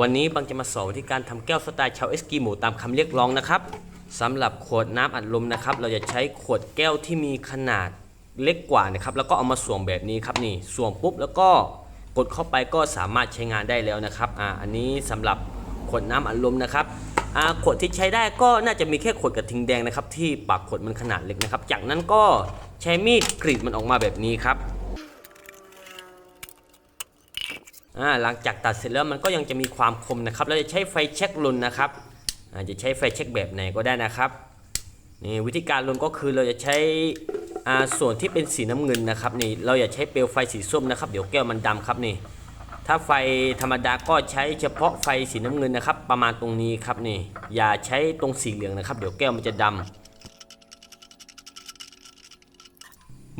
วันนี้บังจะมาสอนวิธีการทำแก้วสไตล์ชาวเอสกิโมตามคำเรียกร้องนะครับสำหรับขวดน้ำอัดลมนะครับ เราจะใช้ขวดแก้วที่มีขนาดเล็กกว่านะครับ แล้วก็เอามาสวมแบบนี้ครับนี่สวมปุ๊บแล้วก็กดเข้าไปก็สามารถใช้งานได้แล้วนะครับอ่าอันนี้สำหรับขวดน้ำอัดลมนะครับอ่าขวดที่ใช้ได้ก็น่าจะมีแค่ขวดกระทิงแดงนะครับ ที่ปากขวดมันขนาดเล็กนะครับ จากนั้นก็ใช้มีดกรีดมันออกมาแบบนี้ครับ หลังจากตัดเสร็จแล้วมันก็ยังจะมีความคมนะครับเราจะใช้ไฟเช็คลุนนะครับอาจะใช้ไฟเช็คแบบไหนก็ได้นะครับนี่วิธีการลุนก็คือเราจะใช้ส่วนที่เป็นสีน้ำเงินนะครับนี่เราอย่าใช้เปลวไฟสีส้มนะครับเดี๋ยวแก้วมันดำครับนี่ถ้าไฟธรรมดาก็ใช้เฉพาะไฟสีน้ำเงินนะครับ ประมาณตรงนี้ครับนี่อย่าใช้ตรงสีเหลืองนะครับเดี๋ยวแก้วมันจะดำ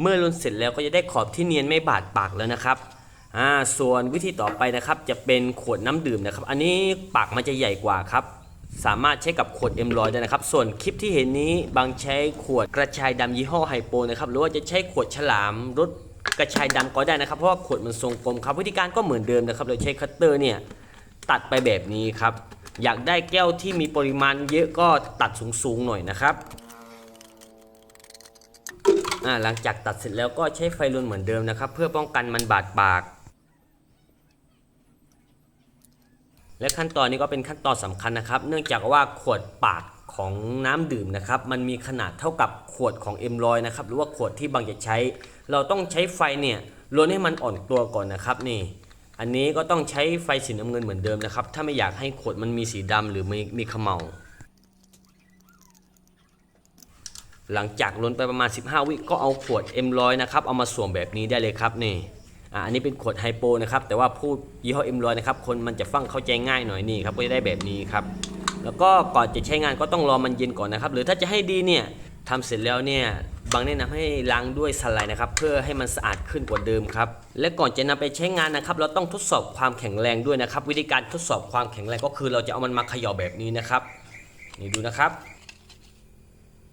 เมื่อลุนเสร็จแล้วก็จะได้ขอบที่เนียนไม่บาดปากแล้วนะครับ อ่าส่วนวิธีต่อไปนะครับจะเป็นขวดน้ำดื่มนะครับ อันนี้ปากมันจะใหญ่กว่าครับ สามารถใช้กับขวด M100 ได้นะครับ ส่วนคลิปที่เห็นนี้บางใช้ขวดกระชายดำยี่ห้อไฮโปนะครับหรือว่าจะใช้ขวดฉลามรสกระชายดำก็ได้นะครับ เพราะว่าขวดมันทรงกลมครับ วิธีการก็เหมือนเดิมนะครับเราใช้คัตเตอร์เนี่ยตัดไปแบบนี้ครับ อยากได้แก้วที่มีปริมาณเยอะก็ตัดสูงๆหน่อยนะครับอ่าหลังจากตัดเสร็จแล้วก็ใช้ไฟลุนเหมือนเดิมนะครับ เพื่อป้องกันมันบาดปาก และขั้นตอนนี้ก็เป็นขั้นตอนสำคัญนะครับ เนื่องจากว่าขวดปากของน้ำดื่มนะครับ มันมีขนาดเท่ากับขวดของ M100 นะครับ หรือว่าขวดที่บางจะใช้ เราต้องใช้ไฟเนี่ยลนให้มันอ่อนตัวก่อนนะครับนี่ อันนี้ก็ต้องใช้ไฟสีน้ำเงินเหมือนเดิมนะครับ ถ้าไม่อยากให้ขวดมันมีสีดำหรือมีมีขมเาหลังจากลนไปประมาณ 15 วิก็เอาขวด M100 นะครับ เอามาสวมแบบนี้ได้เลยครับนี่ อันนี้เป็นขวดไฮโปนะครับ แต่ว่าพูดยี่ห้อ M100 นะครับ คนมันจะฟังเข้าใจง่ายหน่อยนี่ครับ ก็จะได้แบบนี้ครับ แล้วก็ก่อนจะใช้งานก็ต้องรอมันเย็นก่อนนะครับ หรือถ้าจะให้ดีเนี่ยทำเสร็จแล้วเนี่ยบางแนะนำให้ล้างด้วยสไลด์นะครับ เพื่อให้มันสะอาดขึ้นกว่าเดิมครับ และก่อนจะนำไปใช้งานนะครับ เราต้องทดสอบความแข็งแรงด้วยนะครับ วิธีการทดสอบความแข็งแรงก็คือเราจะเอามันมาเขย่าแบบนี้นะครับ นี่ดูนะครับ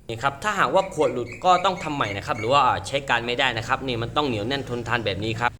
นี่ครับถ้าหากว่าขวดหลุดก็ต้องทำใหม่นะครับ หรือว่าใช้การไม่ได้นะครับ นี่มันต้องเหนียวแน่นทนทานแบบนี้ครับ